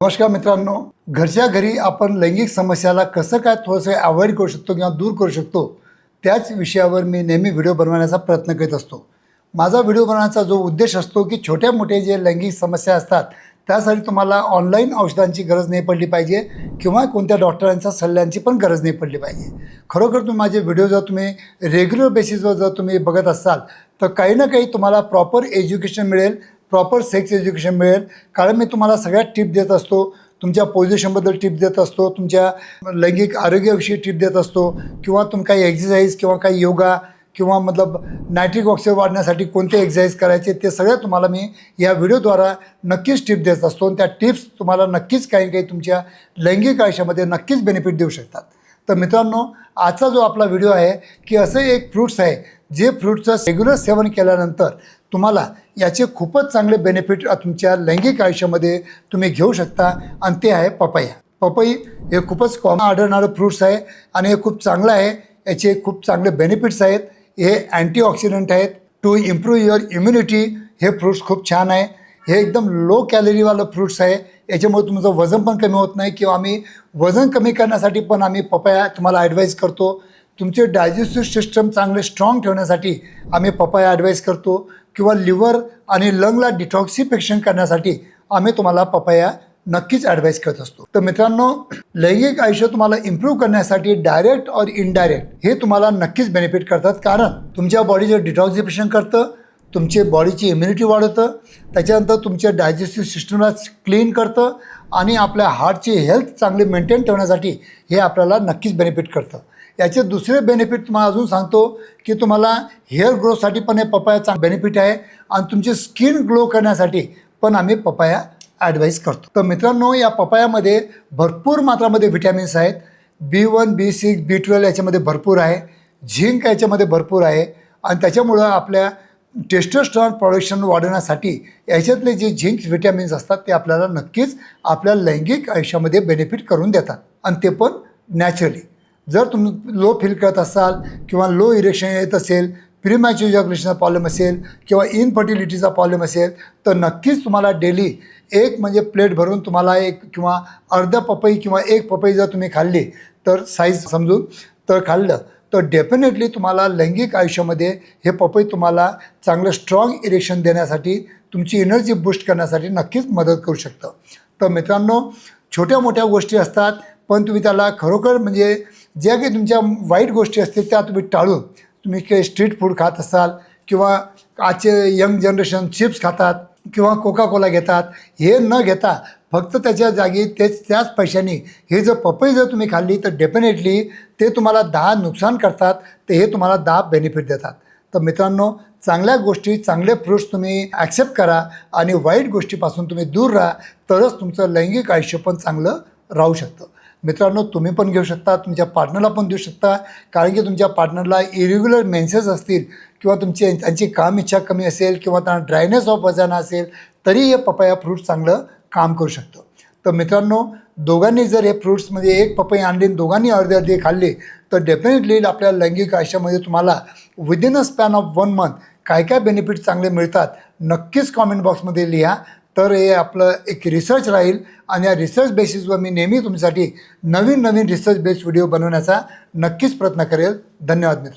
नमस्कार मित्रांनो घरच्या घरी आपण लैंगिक समस्याला कसं काय थोडंसं अवॉइड करू शकतो किंवा दूर करू शकतो त्याच विषयावर मी नेहमी व्हिडिओ बनवण्याचा प्रयत्न करीत असतो. माझा व्हिडिओ बनवण्याचा जो उद्देश असतो की छोट्या मोठे जे लैंगिक समस्या असतात त्यासाठी तुम्हाला ऑनलाईन औषधांची गरज नाही पडली पाहिजे किंवा कोणत्या डॉक्टरांच्या सल्ल्यांची पण गरज नाही पडली पाहिजे. खरोखर तुम्ही माझे व्हिडिओ जर तुम्ही रेग्युलर बेसिसवर जर तुम्ही बघत असाल तर काही ना काही तुम्हाला प्रॉपर एज्युकेशन मिळेल प्रॉपर सेक्स एज्युकेशन मिळेल. कारण मी तुम्हाला सगळ्यात टिप देत असतो. तुमच्या पोझिशनबद्दल टिप देत असतो. तुमच्या लैंगिक आरोग्याविषयी टिप देत असतो. किंवा तुम्ही काही एक्झरसाईज किंवा काही योगा किंवा मतलब नायट्रिक ऑक्सिजन वाढण्यासाठी कोणते एक्झरसाईज करायचे ते सगळं तुम्हाला मी या व्हिडिओद्वारा नक्कीच टिप देत असतो. आणि त्या टिप्स तुम्हाला नक्कीच काही काही तुमच्या लैंगिक आयुष्यामध्ये नक्कीच बेनिफिट देऊ शकतात. तर मित्रांनो आजचा जो आपला व्हिडिओ आहे की असं एक फ्रूट्स आहे जे फ्रूटचं रेग्युलर सेवन केल्यानंतर तुम्हाला याचे खूपच चांगले बेनिफिट तुमच्या लैंगिक आयुष्यामध्ये तुम्ही घेऊ शकता. आणि ते आहे पपया पपई हे खूपच कॉमन आढळणारं फ्रूट्स आहे आणि हे खूप चांगलं आहे. याचे खूप चांगले बेनिफिट्स आहेत. हे अँटीऑक्सिडंट आहेत. टू इम्प्रूव्ह युअर इम्युनिटी हे फ्रूट्स खूप छान आहे. हे एकदम लो कॅलरीवालं फ्रूट्स आहे. याच्यामुळे तुमचं वजन पण कमी होत नाही किंवा आम्ही वजन कमी करण्यासाठी पण आम्ही पपया तुम्हाला ॲडवाईज करतो. तुमचे डायजेस्टिव्ह सिस्टम चांगले स्ट्रॉंग ठेवण्यासाठी आम्ही पपया ॲडवाईज करतो. किंवा लिव्हर आणि लंगला डिटॉक्सिफिकेशन करण्यासाठी आम्ही तुम्हाला पपया नक्कीच ॲडवाईस करत असतो. तर मित्रांनो लैंगिक आयुष्य तुम्हाला इम्प्रूव्ह करण्यासाठी डायरेक्ट और इनडायरेक्ट हे तुम्हाला नक्कीच बेनिफिट करतात. कारण तुमच्या बॉडीचं डिटॉक्सिफिकेशन करतं तुमची बॉडीची इम्युनिटी वाढवतं त्याच्यानंतर तुमच्या डायजेस्टिव्ह सिस्टमला क्लीन करतं आणि आपल्या हार्टची हेल्थ चांगली मेंटेन ठेवण्यासाठी हे आपल्याला नक्कीच बेनिफिट करतं. याचे दुसरे बेनिफिट तुम्हाला अजून सांगतो की तुम्हाला हेअर ग्रोथसाठी पण हे पपाया चांग बेनिफिट आहे आणि तुमची स्किन ग्लो करण्यासाठी पण आम्ही पपाया ॲडवाईज करतो. तर मित्रांनो या पपायामध्ये भरपूर मात्रामध्ये व्हिटॅमिन्स आहेत. B one B six B twelve याच्यामध्ये भरपूर आहे. झिंक याच्यामध्ये भरपूर आहे. आणि त्याच्यामुळं आपल्या टेस्टोस्टॉन प्रोडक्शन वाढवण्यासाठी याच्यातले जे झिंक व्हिटॅमिन्स असतात ते आपल्याला नक्कीच आपल्या लैंगिक आयुष्यामध्ये बेनिफिट करून देतात. आणि ते पण नॅचरली जर तुम्ही लो फील करत असाल किंवा लो इरेक्शन येत असेल प्रिमॅच्युअर प्रॉब्लेम असेल किंवा इनफर्टिलिटीचा प्रॉब्लेम असेल तर नक्कीच तुम्हाला डेली एक म्हणजे प्लेट भरून तुम्हाला एक किंवा अर्ध पपई किंवा एक पपई जर तुम्ही खाल्ली तर साईज समजून तर खाल्लं. तर डेफिनेटली तुम्हाला लैंगिक आयुष्यामध्ये हे पपई तुम्हाला चांगलं स्ट्रॉंग इरेक्शन देण्यासाठी तुमची एनर्जी बूस्ट करण्यासाठी नक्कीच मदत करू शकतं. तर मित्रांनो छोट्या मोठ्या गोष्टी असतात पण तुम्ही त्याला खरोखर म्हणजे ज्या काही तुमच्या वाईट गोष्टी असतील त्या तुम्ही टाळून तुम्ही काही स्ट्रीट फूड खात असाल किंवा आजचे यंग जनरेशन चिप्स खातात किंवा कोका कोला घेतात हे न घेता फक्त त्याच्या जागी तेच त्याच पैशांनी हे जर पपई जर तुम्ही खाल्ली तर डेफिनेटली ते तुम्हाला दहा नुकसान करतात ते हे तुम्हाला दहा बेनिफिट देतात. तर मित्रांनो चांगल्या गोष्टी चांगले फ्रूट्स तुम्ही ॲक्सेप्ट करा आणि वाईट गोष्टीपासून तुम्ही दूर राहा तरच तुमचं लैंगिक आयुष्य पण चांगलं राहू शकतं. मित्रांनो तुम्ही पण घेऊ शकता तुमच्या पार्टनरला पण देऊ शकता कारण की तुमच्या पार्टनरला इरेग्युलर मेन्सेस असतील किंवा तुमची त्यांची काम इच्छा कमी असेल किंवा त्यांना ड्रायनेस ऑफ वजाना असेल तरी हे पपया फ्रूट चांगलं काम करू शकतो. तर मित्रांनो दोघांनी जर हे फ्रूट्समध्ये एक पपई आणली दोघांनी अर्धे अर्धे खाल्ले तर डेफिनेटली आपल्या लैंगिक आयुष्यामध्ये तुम्हाला within a span of one month काय काय बेनिफिट चांगले मिळतात नक्कीच कॉमेंट बॉक्समध्ये लिहा. तर हे आपलं एक रिसर्च राहील आणि या रिसर्च बेसिसवर मी नेहमी तुमच्यासाठी नवीन नवीन रिसर्च बेस्ड व्हिडिओ बनवण्याचा नक्कीच प्रयत्न करेल. धन्यवाद मित्र